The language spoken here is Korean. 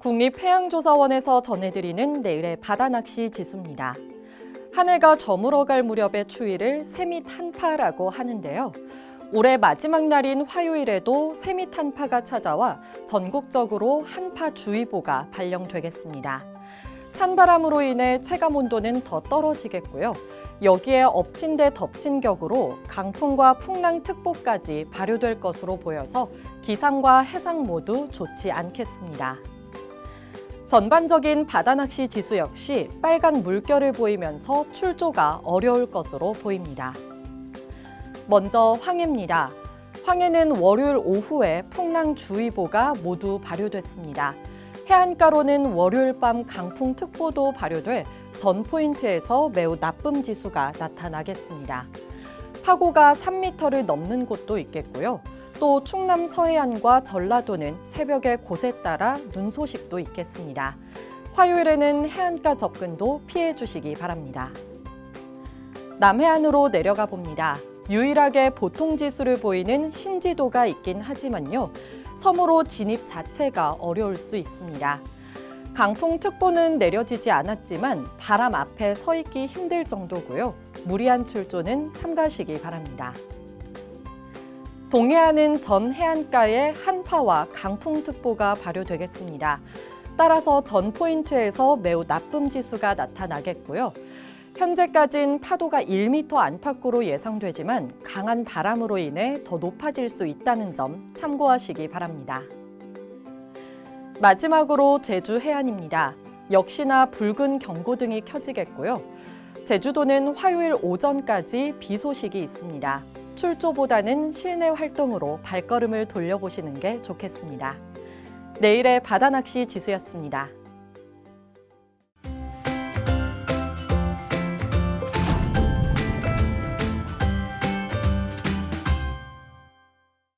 국립해양조사원에서 전해드리는 내일의 바다낚시 지수입니다. 한 해가 저물어갈 무렵의 추위를 세미 탄파라고 하는데요. 올해 마지막 날인 화요일에도 세미 탄파가 찾아와 전국적으로 한파주의보가 발령되겠습니다. 찬바람으로 인해 체감 온도는 더 떨어지겠고요. 여기에 엎친 데 덮친 격으로 강풍과 풍랑특보까지 발효될 것으로 보여서 기상과 해상 모두 좋지 않겠습니다. 전반적인 바다낚시 지수 역시 빨간 물결을 보이면서 출조가 어려울 것으로 보입니다. 먼저 황해입니다. 황해는 월요일 오후에 풍랑주의보가 모두 발효됐습니다. 해안가로는 월요일 밤 강풍특보도 발효돼 전 포인트에서 매우 나쁨 지수가 나타나겠습니다. 파고가 3m를 넘는 곳도 있겠고요. 또 충남 서해안과 전라도는 새벽에 곳에 따라 눈 소식도 있겠습니다. 화요일에는 해안가 접근도 피해 주시기 바랍니다. 남해안으로 내려가 봅니다. 유일하게 보통 지수를 보이는 신지도가 있긴 하지만요. 섬으로 진입 자체가 어려울 수 있습니다. 강풍특보는 내려지지 않았지만 바람 앞에 서 있기 힘들 정도고요. 무리한 출조는 삼가시기 바랍니다. 동해안은 전 해안가에 한파와 강풍특보가 발효되겠습니다. 따라서 전 포인트에서 매우 나쁨 지수가 나타나겠고요. 현재까진 파도가 1m 안팎으로 예상되지만 강한 바람으로 인해 더 높아질 수 있다는 점 참고하시기 바랍니다. 마지막으로 제주 해안입니다. 역시나 붉은 경고등이 켜지겠고요. 제주도는 화요일 오전까지 비 소식이 있습니다. 출조보다는 실내 활동으로 발걸음을 돌려보시는 게 좋겠습니다. 내일의 바다 낚시 지수였습니다.